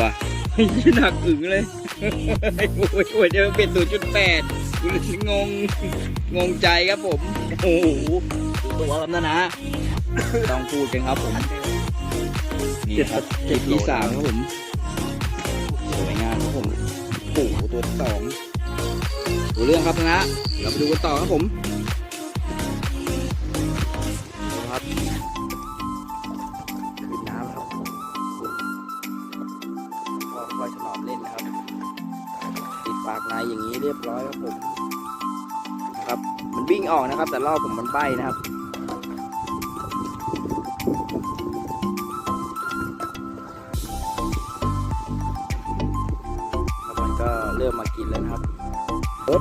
ว่ะหนักอึ๋งเลยโอ้ยโอ้ยเจอเป็นศูนย์จุดแปดงง งงใจครับผม โอ้โหตัวครับนะนะต้องพูดกันครับผมนี่ครับคลิปที่สามครับผมสวยงามครับผมโอ้โหตัวที่สองดูเรื่องครับนะ เราไปดูกันต่อครับผม ออกนะครับ แต่รอบผมมันใบนะครับแล้วมันก็เริ่มมากินแล้วนะครับโอ้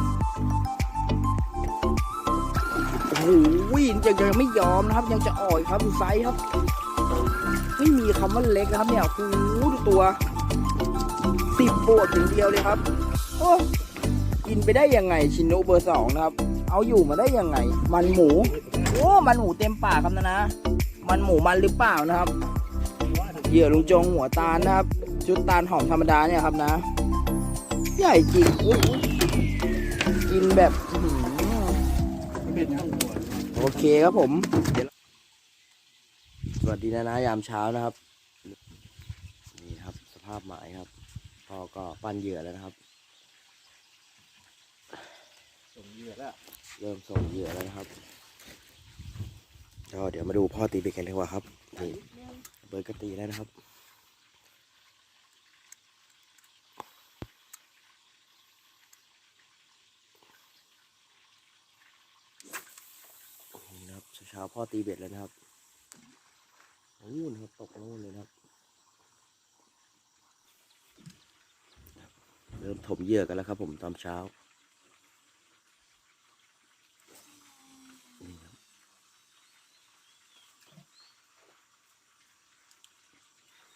โหยังยังไม่ยอมนะครับ ยังจะอ่อยครับดูไซส์ครับ ไม่มีคำว่าเล็กนะครับ เนี่ยโอ้โหดูตัวสิบบวกถึงเดียวเลยครับ โอ้กินไปได้ยังไงชินโนเบอร์สองนะครับ เอาอยู่มาได้ยังไง มันหมู โอ้ มันหมูเต็มปากครับนะนะ มันหมูมันหรือเปล่านะครับ เหยื่อลุงจงหัวตาลนะครับ ชุดตาลหอมธรรมดาเนี่ยครับนะ ใหญ่จริงอุ๊ยกินแบบโอเคครับผม สวัสดีนะนะยามเช้านะครับ นี่ครับสภาพหมายครับ พอก็ปั้นเหยื่อแล้วนะครับส่งเหยื่อแล้ว เริ่มส่งเหยื่อแล้วนะครับก็เดี๋ยวมาดูพ่อตีเบ็ดกันดีกว่าครับนี่เบิร์ดก็ตีแล้วนะครับนี่นะครับเช้าพ่อตีเบ็ดแล้วนะครับนู่นครับตกนู่นเลยนะครับ เริ่มถมเหยื่อกันแล้วครับผมตอนเช้านี่ครับ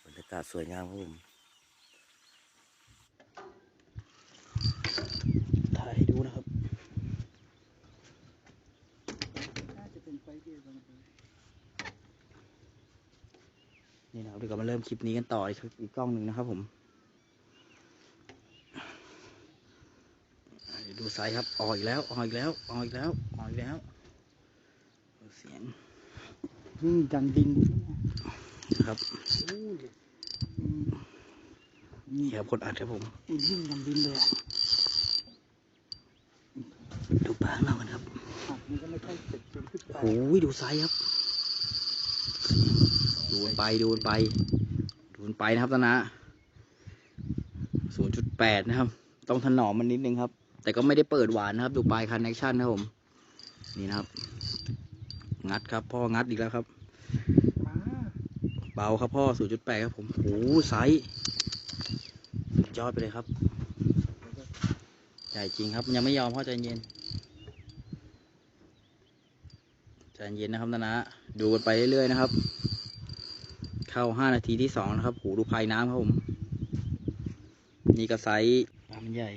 บรรยากาศ สวยงามครับผมถ่ายให้ดูนะครับน่าจะเป็นไฟเดียวนี่นะครับเดี๋ยวมาเริ่มคลิปนี้กันต่ออีกอีกกล้องหนึ่งนะครับผมดูไซส์ครับออกอีกแล้วออกอีกแล้วออกอีกแล้วออกอีกแล้วเสียงดันดินนะครับ นี่นี่ครับคนอัดครับผมยิ่งดันดินเลยอะดูปลาของเรากันครับอะมันก็ไม่ใช่เจ็ดเป็นขึ้นไปโอ้ยดูไซส์ครับดูมันไปดูมันไปดูมันไปนะครับตอนนะศูนย์จุดแปดนะครับ ต้องถนอมมันนิดนึงครับ แต่ก็ไม่ได้เปิดหวานนะครับ ดูปลายคันแอคชั่นนะครับผม นี่นะครับ งัดครับพ่องัดอีกแล้วครับอ่าเบาครับพ่อ 0.8 ครับผมโอ้โหไซส์สุดยอดไปเลยครับ ใหญ่จริงครับ ยังไม่ยอมพ่อใจเย็นใจเย็นนะครับนะนะ ดูกันไปเรื่อยๆนะครับ เข้า 5 นาทีที่ 2 นะครับโหดูภายน้ำครับผม นี่ก็ไซส์ปลามันใหญ่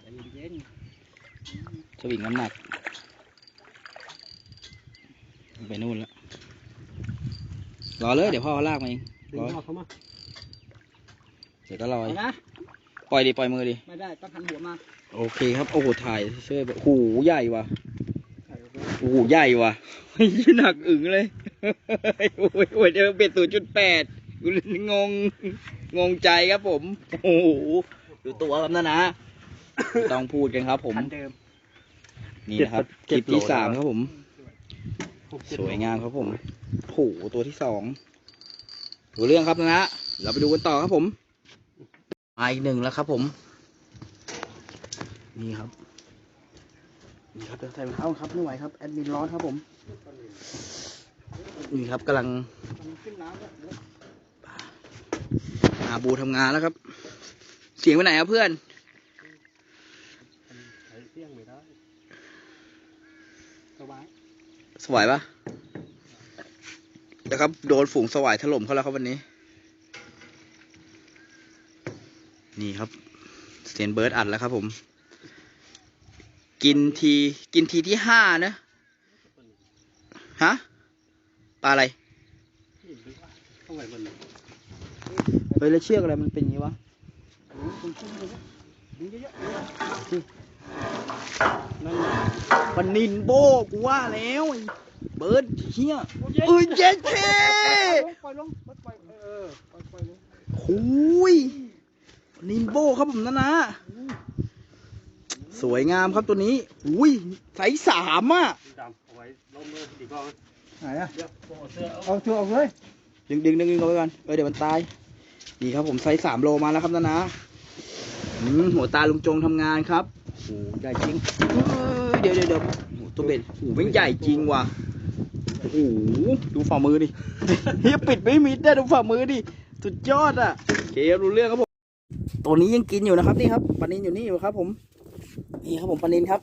ใจเย็นสวิงน้ำหนัก ไปนู่นแล้ว รอเลยเดี๋ยวพ่อเขาลากมาเองๆดึงรอเข้าเขามาเดี๋ยวก็รอเอานะปล่อยดิปล่อยมือดิไม่ได้ต้องหันหัวมาโอเคครับโอ้โหถ่ายเสื้อแบบโอ้โหใหญ่ว่ะใส่ไปโอ้โหใหญ่ว่ะหนักอึ๋งเลยโอ้ยโอ้ยเจอเป็ดศูนย์จุดแปดงงงงใจครับผม โอ้โหดูตัวครับนะนะ ต้องพูดกันครับ ผมคันเดิมนี่นะครับคลิปที่สามครับผมหกเจ็ดสวยงามครับผม โอ้โหตัวที่สองดูเรื่องครับนะนะ เราไปดูกันต่อครับผม มาอีกหนึ่งแล้วครับผม นี่ครับ นี่ครับเดี๋ยวใส่รองเท้าครับไม่ไหวครับแอดมินร้อนครับผม นี่ครับกำลังมันขึ้นน้ำแล้วเดี๋ยวอาบูทำงานแล้วครับ เสียงไปไหนครับเพื่อนใช้เสี้ยงไม่ได้สบายสวายปะ นะครับ โดนฝูงสวายถล่มเขาแล้วครับวันนี้ นี่ครับเสียนเบิร์ดอัดแล้วครับผม กินทีกินทีที่ห้านะฮะปลาอะไรเข้าไปบนนั้นเฮ้ยแล้วเชือกอะไรมันเป็นอย่างนี้วะโอ้ยคุณขึ้นเลยนะดึงเยอะๆสินั่นน่ะปันนินโบกูว่าแล้วไอ้ เบิร์ดเฮียเอ้ยเจ๊เท่ปล่อยลงปล่อยลงเออปล่อยปล่อยลงหุยปันนินโบครับผมนะนะ สวยงามครับตัวนี้อุ้ยใสสามอะดำเอาไว้ล้มเลยดีกว่าไหมไหนอะเดี๋ยวผมเอาเสื้อเอาเอาเชือกออกเลยดึงดึงดึงดึงเอาไว้ก่อนเออเดี๋ยวมันตายนี่ครับผมไซส์สามโลมาแล้วครับนะนะอืมหัวตาลุงจงทำงานครับโอ้ใหญ่จริงเอ้ยเดี๋ยวเดี๋ยวเดี๋ยวโอ้ตัวเบ็ดโอ้เป็นใหญ่จริงว่ะ โอ้โหดูฝ่ามือดิเฮียปิดไม่มิดได้ดูฝ่ามือดิสุดยอดอะโอเครู้เรื่องครับผมตัวนี้ยังกินอยู่นะครับนี่ครับปลานินอยู่นี่อยู่ครับ ผมนี่ครับผมปลานินครับ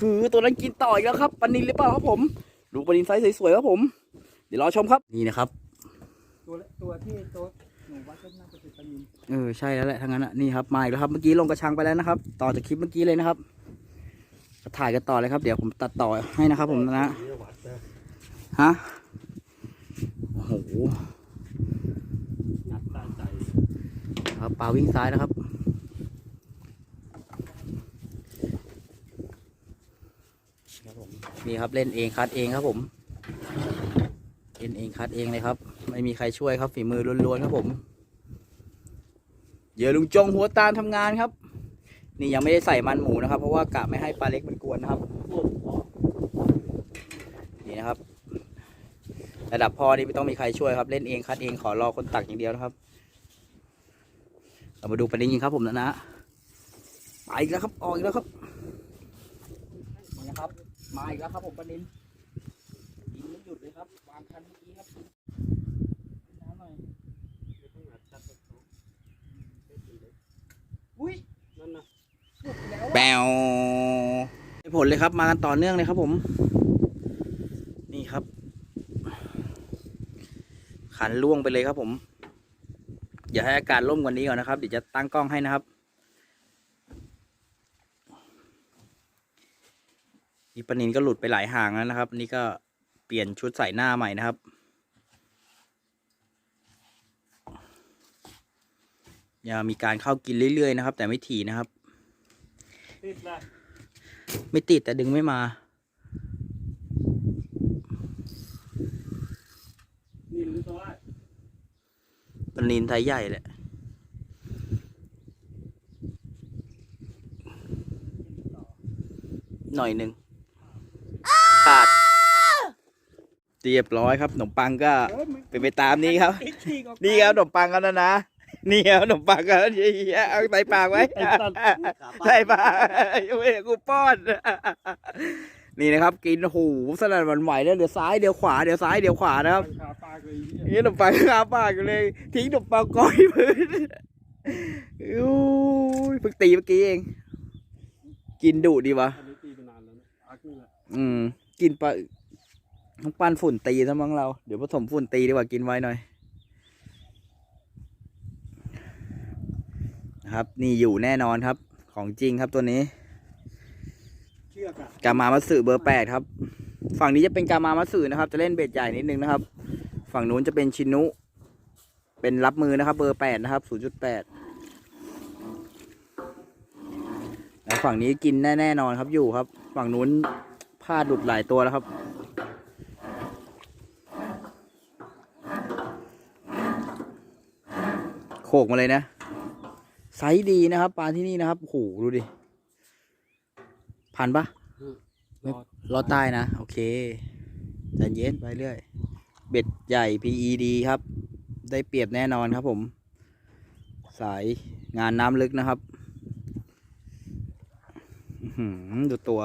คือตัวนั้นกินต่ออีกแล้วครับปลานินหรือเปล่าครับผม ดูปลานินไซส์สวยๆครับผม เดี๋ยวรอชมครับนี่นะครับ ตัวละตัวที่ตัวหนูวัดก็น่าจะเป็นปลานินเออใช่แล้วแหละทั้งนั้นอะนี่ครับมาอีกแล้วครับเมื่อกี้ลงกระชังไปแล้วนะครับ ต่อจากคลิปเมื่อกี้เลยนะครับก็ถ่ายกันต่อเลยครับ เดี๋ยวผมตัดต่อให้นะครับ ผมนะเสื้อหวัดนะ ฮะโอ้โหหนักตาใจครับปลาวิ่งซ้ายนะครับครับผมนี่ครับเล่นเองคัดเองครับผมเล่นเองคัดเองเลยครับ ไม่มีใครช่วยครับฝีมือล้วนๆครับผมเดี๋ยวลุงจงหัวตาลทำงานครับ นี่ยังไม่ได้ใส่มันหมูนะครับ เพราะว่ากะไม่ให้ปลาเล็กมันกวนนะครับนี่นะครับ ระดับพ่อนี่ไม่ต้องมีใครช่วยครับ เล่นเองคัดเองขอรอคนตักอย่างเดียวนะครับ เรามาดูประเด็นยิงครับผมนะนะไปอีกแล้วครับออกอีกแล้วครับนี่นะครับมาอีกแล้วครับผมประเด็นยิงไม่หยุดเลยครับวางคันเมื่อกี้ครับน้ำหน่อยอุ้ยนั่นนะแปวได้ผลเลยครับมากันต่อเนื่องเลยครับผม นี่ครับ ขันล่วงไปเลยครับผม อย่าให้อากาศร่มกว่านี้ก่อนนะครับ เดี๋ยวจะตั้งกล้องให้นะครับนี่ปลานินก็หลุดไปหลายห่างแล้วนะครับ นี่ก็เปลี่ยนชุดใส่หน้าใหม่นะครับอย่ามีการเข้ากินเรื่อยๆนะครับ แต่ไม่ถี่นะครับ ติดละไม่ติดแต่ดึงไม่มา นี่หรือตัว ปลานินไทยใหญ่แหละหน่อยหนึ่งขาดเรียบร้อยครับขนมปังก็เป็นไปตามนี้ครับ นี่ครับขนมปังกันนะนะนี่ครับขนมปังกันเฮียเอาใส่ปากไว้ใส่ปากเว้ยกูป้อน นี่นะครับ กินโอ้โหูสนั่นหวันไหวแล้วเดี๋ยวซ้ายเดี๋ยวขวาเดี๋ยวซ้ายเดี๋ยวขวานะครับขาปลาเลยนี่ขนมปังคาปากอยู่เลย ทิ้งขนมปังก้อยพื้นอู้ยเพิ่งตีเมื่อกี้เอง กินดุดีวะอันนี้ตีไปนานแล้วนะอาร์คนี่แหละอืม กินปลาต้องปั้นฝุ่นตีซะมั้งเรา เดี๋ยวผสมฝุ่นตีดีกว่ากินไว้หน่อยนะครับ นี่อยู่แน่นอนครับ ของจริงครับตัวนี้ เชือกอะกามามัตสึเบอร์แปดครับ ฝั่งนี้จะเป็นกามามัตสึนะครับ จะเล่นเบ็ดใหญ่นิดนึงนะครับ ฝั่งนู้นจะเป็นชินุ เป็นรับมือนะครับ เบอร์แปดนะครับศูนย์จุดแปดแล้วฝั่งนี้กินแน่แน่นอนครับอยู่ครับ ฝั่งนู้นพลาดหลุดหลายตัวแล้วครับ โขกมาเลยนะไซส์ดีนะครับปลาที่นี่นะครับโอ้โหดูดิพันปะรอดรอดใต้นะ โอเคใจเย็นไปเรื่อย เบ็ดใหญ่ PED ครับ ได้เปรียบแน่นอนครับผม สายงานน้ำลึกนะครับอื้อหือดูตัว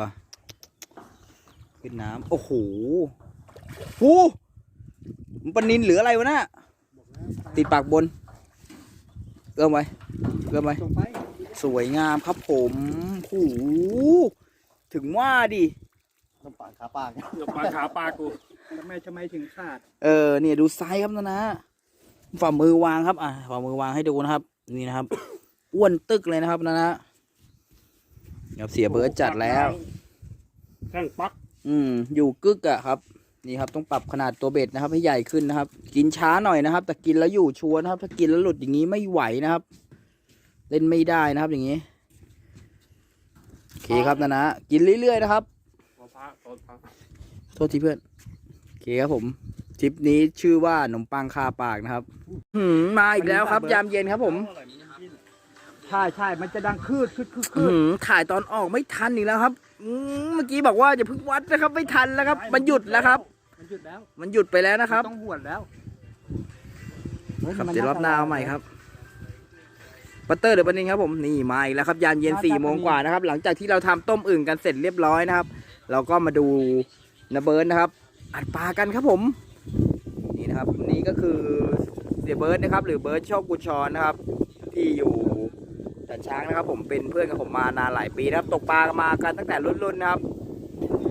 ขึ้นน้ำโอ้โหหูมันปลานินหรืออะไรวะน่ะติดปากบนเอื้อมไว้เอื้อมไว้ส่งไปสวยงามครับผมหูถึงว่าดิน้ำปลาขาปากเดี๋ยวปลาขาปลากู ทำไมทำไมถึงขาด เออเนี่ยดูไซส์ครับนะนะฝ่ามือวางครับ อะฝ่ามือวางให้ดูนะครับ นี่นะครับ อ้วนตึกเลยนะครับนะนะเดี๋ยวเสียเบิร์ดจัดแล้ว แข้งปักอืม อยู่กึกอะครับ นี่ครับต้องปรับขนาดตัวเบ็ดนะครับ ให้ใหญ่ขึ้นนะครับ กินช้าหน่อยนะครับ แต่กินแล้วอยู่ชัวร์นะครับ ถ้ากินแล้วหลุดอย่างนี้ไม่ไหวนะครับ เล่นไม่ได้นะครับ อย่างนี้โอเคครับนะนะ กินเรื่อยๆนะครับพอพระพอพระโทษทีเพื่อนโอ เคครับผมทริปนี้ชื่อว่าขนมปังคาปากนะครับหืมมาอีกแล้วครับ ยามเย็นครับ ผมใช่ใช่มันจะดังคืดคืดคืดคือื้อดหือถ่ายตอนออกไม่ทันอีกแล้วครับอืมเมื่อกี้บอกว่าอย่าเพิ่งวัดนะครับ ไม่ทันแล้วครับ มันหยุดแล้วครับ มันหยุดแล้วมันหยุดไปแล้วนะครับต้องหวดแล้วครับเดี๋ยวรอบหน้าเอาใหม่ครับปัตเตอร์หรือปลานินครับผมนี่มาอีกแล้วครับยานเย็นสี่โมงกว่านะครับ หลังจากที่เราทำต้มอึ่งกันเสร็จเรียบร้อยนะครับ เราก็มาดูนะเบิร์ดนะครับ อัดปลากันครับผม นี่นะครับนี่ก็คือเสียเบิร์ดนะครับ หรือเบิร์ดโชคกุชรนะครับ ที่อยู่แต่ช้างนะครับ ผมเป็นเพื่อนกับผมมานานหลายปีนะครับ ตกปลามากันตั้งแต่รุ่นๆนะครับ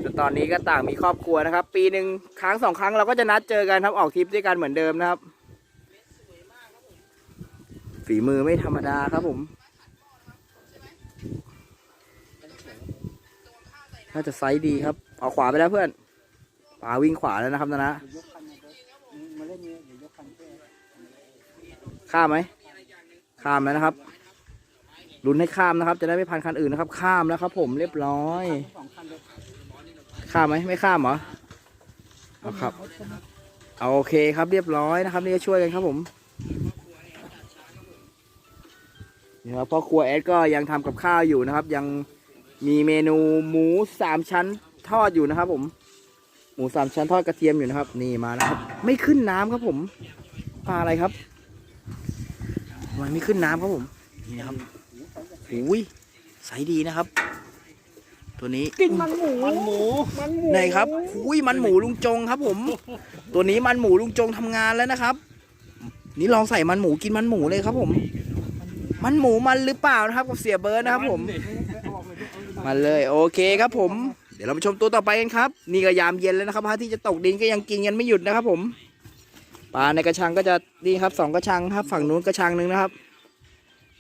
แต่ตอนนี้ก็ต่างมีครอบครัวนะครับ ปีหนึ่งครั้งสองครั้งเราก็จะนัดเจอกันครับออกทริปด้วยกันเหมือนเดิมนะครับ ฝีมือไม่ธรรมดาครับผมน่าจะไซส์ดีครับ เอาขวาไปแล้วเพื่อน ปลาวิ่งขวาแล้วนะครับนะนะข้ามไหมข้ามแล้วนะครับลุ้นให้ข้ามนะครับ จะได้ไม่พันคันอื่นนะครับ ข้ามแล้วครับ ผมเรียบร้อย ข้ามไหมไม่ข้ามเหรอเอาครับเอาโอเคครับเรียบร้อยนะครับ นี่ก็ช่วยกันครับผมนี่ครับพ่อครัวแอดก็ยังทำกับข้าวอยู่นะครับ ยังมีเมนูหมูสามชั้นทอดอยู่นะครับผม หมูสามชั้นทอดกระเทียมอยู่นะครับ นี่มาแล้วครับ ไม่ขึ้นน้ำครับผมปลาอะไรครับทำไมไม่ขึ้นน้ำครับผม นี่นะครับอุ้ยใสดีนะครับ ตัวนี้กินมันหมูมันหมูมันหมูไหนครับอุ้ยมันหมูลุงจงครับผม ตัวนี้มันหมูลุงจงทำงานแล้วนะครับ นี่ลองใส่มันหมูกินมันหมูเลยครับผม มันหมูมันหรือเปล่านะครับกับเสียเบิร์ดนะครับผม มาเลยโอเคครับผมเดี๋ยวเราไปชมตัวต่อไปกันครับ นี่ก็ยามเย็นแล้วนะครับพระอาที่จะตกดินก็ยังกินกันไม่หยุดนะครับ ผมปลาในกระชังก็จะนี่ครับสองกระชังครับ ฝั่งนู้นกระชังหนึ่งนะครับ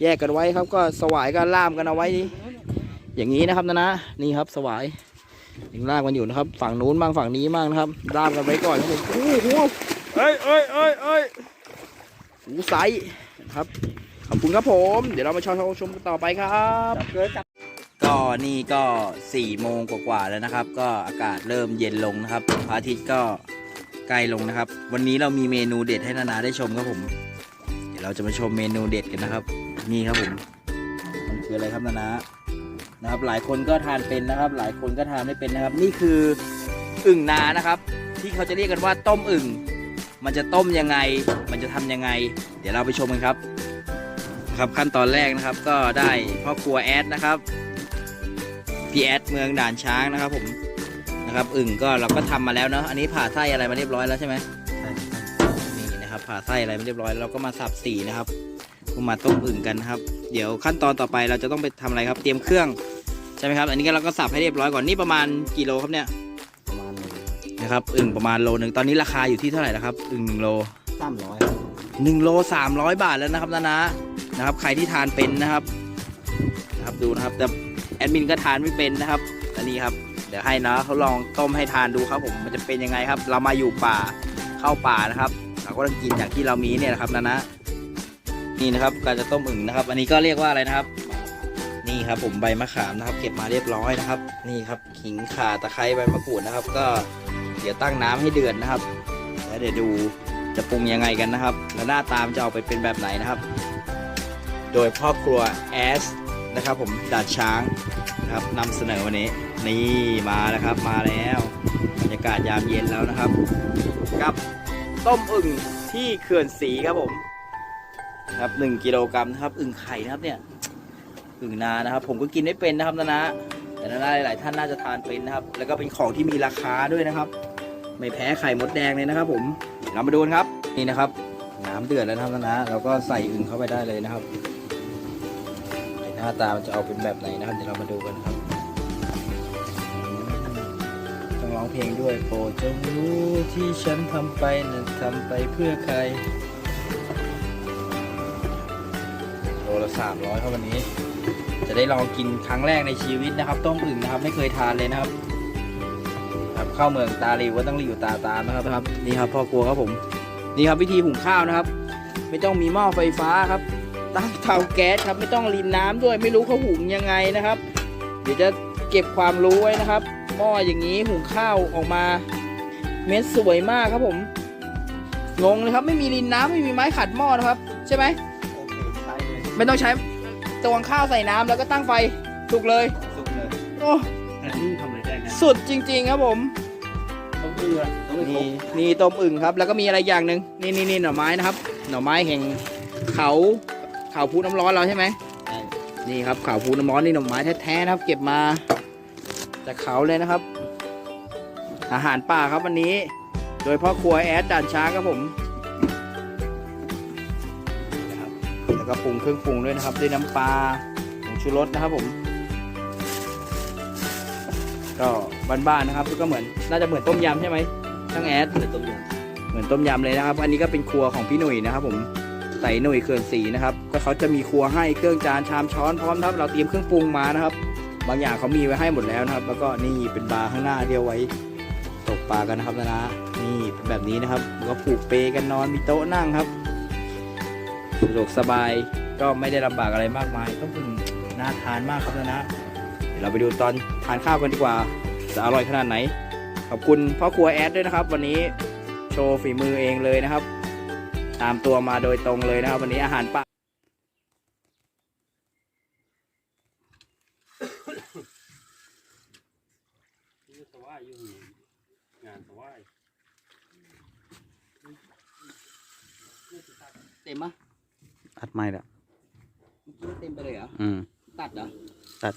แยกกันไว้ครับ ก็สวายก็ล่ามกันเอาไว้อย่างนี้นะครับนะนะนี่ครับสวายยังลากมันอยู่นะครับ ฝั่งนู้นบ้างฝั่งนี้บ้างนะครับลากกันไว้ก่อนครับผมโอ้โหเอ้ยเอ้ยเอ้ยเอ้ยหูไซส์ครับขอบคุณครับผม เดี๋ยวเรามาชมชมกันต่อไปครับ จับเลยจับ ก็นี่ก็สี่โมงกว่าๆแล้วนะครับ ก็อากาศเริ่มเย็นลงนะครับพระอาทิตย์ก็ใกล้ลงนะครับ วันนี้เรามีเมนูเด็ดให้นานาได้ชมครับผม เดี๋ยวเราจะมาชมเมนูเด็ดกันนะครับ นี่ครับผมมันคืออะไรครับนานานะครับ หลายคนก็ทานเป็นนะครับ หลายคนก็ทานไม่เป็นนะครับ นี่คืออึ่งนานะครับ ที่เขาจะเรียกกันว่าต้มอึ่งมันจะต้มยังไง มันจะทำยังไง เดี๋ยวเราไปชมกันครับนะครับขั้นตอนแรกนะครับก็ได้พ่อครัวแอดนะครับ พี่แอดเมืองด่านช้างนะครับผมนะครับอึ่งก็เราก็ทำมาแล้วเนาะอันนี้ผ่าไส้อะไรมาเรียบร้อยแล้วใช่ไหมนี่นะครับผ่าไส้อะไรมาเรียบร้อยแล้วเราก็มาสับสีนะครับก็มาต้มอึ่งกันนะครับ เดี๋ยวขั้นตอนต่อไปเราจะต้องไปทำอะไรครับ เตรียมเครื่องใช่ไหมครับ อันนี้ก็เราก็สับให้เรียบร้อยก่อนนี่ประมาณกี่โลครับเนี่ยประมาณหนึ่งนะครับอึ่งประมาณโลหนึ่งตอนนี้ราคาอยู่ที่เท่าไหร่นะครับอึ่งหนึ่งโลสามร้อยหนึ่งโลสามร้อยบาทแล้วนะครับนะนะนะครับ ใครที่ทานเป็นนะครับนะครับดูนะครับแต่แอดมินก็ทานไม่เป็นนะครับอันนี้ครับ เดี๋ยวให้นะเขาลองต้มให้ทานดูครับผมมันจะเป็นยังไงครับ เรามาอยู่ป่าเข้าป่านะครับ เราก็ต้องกินอย่างที่เรามีเนี่ยนะครับนะนะนี่นะครับการจะต้มอึ่งนะครับ อันนี้ก็เรียกว่าอะไรนะครับ นี่ครับผมใบมะขามนะครับ เก็บมาเรียบร้อยนะครับ นี่ครับขิงข่าตะไคร้ใบมะกรูดนะครับ ก็เดี๋ยวตั้งน้ำให้เดือดนะครับแล้วเดี๋ยวดูจะปรุงยังไงกันนะครับ แล้วหน้าตามจะออกไปเป็นแบบไหนนะครับ โดยพ่อครัวแอส นะครับ ผมดาดช้างนะครับนำเสนอวันนี้นี่มาแล้วครับ มาแล้วบรรยากาศยามเย็นแล้วนะครับ กับต้มอึ่งที่เขื่อนสีครับผมครับหนึ่งกิโลกรัมนะครับอึ่งไข่นะครับเนี่ยอึ่งนานะครับ ผมก็กินไม่เป็นนะครับนะนะแต่นานาหลายๆท่านน่าจะทานเป็นนะครับ แล้วก็เป็นของที่มีราคาด้วยนะครับ ไม่แพ้ไข่มดแดงเลยนะครับ ผมเรามาดูนครับนี่นะครับ น้ำเดือดแล้วนะครับนะนะเราก็ใส่อึ่งเข้าไปได้เลยนะครับ น้าตามันจะเอาเป็นแบบไหนนะครับ เดี๋ยวเรามาดูกันครับ ต้องร้องเพลงด้วยโปรดจงรู้ที่ฉันทำไปนั้นทำไปเพื่อใครโลละสามร้อยครับวันนี้ จะได้ลองกินครั้งแรกในชีวิตนะครับ ต้มอึ่งนะครับไม่เคยทานเลยนะครับ ครับเข้าเมืองตาลิวก็ต้องหลิวตาตามนะครับครับ นี่ครับพ่อครัวครับผม นี่ครับวิธีหุงข้าวนะครับ ไม่ต้องมีหม้อไฟฟ้าครับ ตั้งเตาแก๊สครับไม่ต้องรินน้ำด้วยไม่รู้เขาหุงยังไงนะครับ เดี๋ยวจะเก็บความรู้ไว้นะครับหม้ออย่างนี้หุงข้าวออกมา เม็ดสวยมากครับผมงงเลยครับ ไม่มีรินน้ำไม่มีไม้ขัดหม้อนะครับ ใช่ไหมโอเคใช้เลยไม่ต้องใช้ตวงข้าวใส่น้ำแล้วก็ตั้งไฟสุกเลยสุกเลยโอ้แต่นี่ทำอะไรได้นะสุดจริง ๆ ครับผมต้องเกลือต้องไม่ครนี่บนี่ต้มอึ่งครับ แล้วก็มีอะไรอย่างหนึ่งนี่นี่นี่หน่อไม้นะครับ หน่อไม้แห่งเขาเขาพูน้ำร้อนเราใช่ไหมใช่นี่ครับเขาพูน้ำร้อนนี่หน่อไม้แท้ๆนะครับ เก็บมาจากเขาเลยนะครับ อาหารป่าครับวันนี้ โดยพ่อครัวแอดด่านช้างครับผมนะครับแล้วก็ปรุงเครื่องปรุงด้วยนะครับ ด้วยน้ำปลาผงชูรสนะครับผม ก็บ้านๆนะครับก็เหมือนน่าจะเหมือนต้มยำใช่ไหมช่างแอดแต่ต้มยเหมือนต้มยำเลยนะครับ อันนี้ก็เป็นครัวของพี่หนุ่ยนะครับผม ใส่หนุ่ยเขื่อนสีนะครับ ก็เขาจะมีครัวให้เครื่องจานชามช้อนพร้อมครับเราเตรียมเครื่องปรุงมานะครับ บางอย่างเขามีไว้ให้หมดแล้วนะครับ แล้วก็นี่เป็นบาร์ข้างหน้าที่เอาไว้ตกปลากันนะครับนะนะนี่เป็นแบบนี้นะครับ ก็ผูกเปกันนอนมีโต๊ะนั่งครับสะดวกสบายก็ไม่ได้ลำบากอะไรมากมายก็เป็นน่าทานมากครับนะนะเดี๋ยวเราไปดูตอนทานข้าวกันดีกว่าจะอร่อยขนาดไหน ขอบคุณพ่อครัวแอดด้วยนะครับ วันนี้โชว์ฝีมือเองเลยนะครับ ตามตัวมาโดยตรงเลยนะครับ วันนี้อาหารป่าำนี่สวายอยู่งานสวายเต็มปะอัดไม่ละเมื่อกี้เต็มไปเลยเหรอ อืม ตัดเหรอ ตัด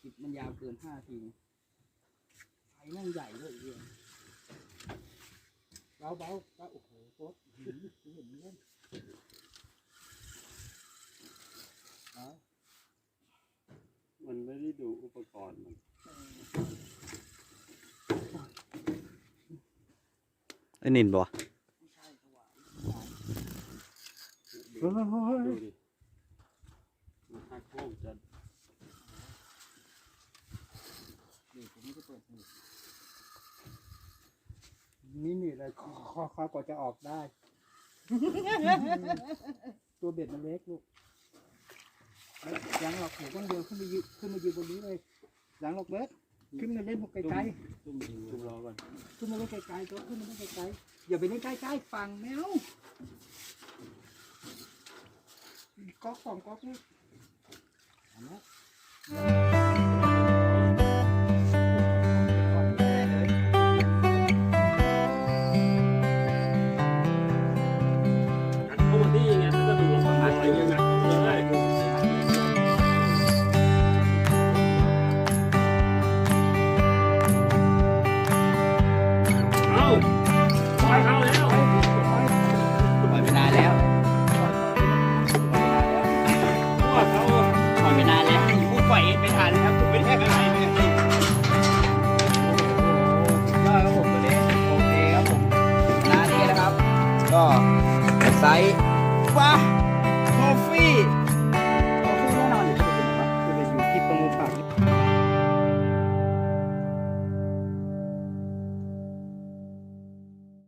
คลิปมันยาวเกินห้าทีไฟนั่งใหญ่เลยเหี้ย เบาเบาเบาโอ้โหโคตรเห็นเห็นเล่นมันไม่ได้ดูอุปกรณ์มันไอ้นินบ่ไม่ใช่สว่างดูดิมันหักโค้งจะ เดี๋ยวผมไม่ได้เปิดหู นี่นี่เลยคอคอคอกว่าจะออกได้ ตัวเบ็ดมันเล็กลูกไม่ยังหรอกหนูต้องเดินขึ้นไปยืนขึ้นมายืนบนนี้เลยยังหรอกเบิร์ดขึ้นมาเล่นพวกไกลๆขึ้นขึ้นรอก่อนขึ้นมาเล่นไกลๆตัวขึ้นมาเล่นไกลๆอย่าไปเล่นใกล้ๆฟังแมวก๊อกสองก๊อกนี่เอาละ ป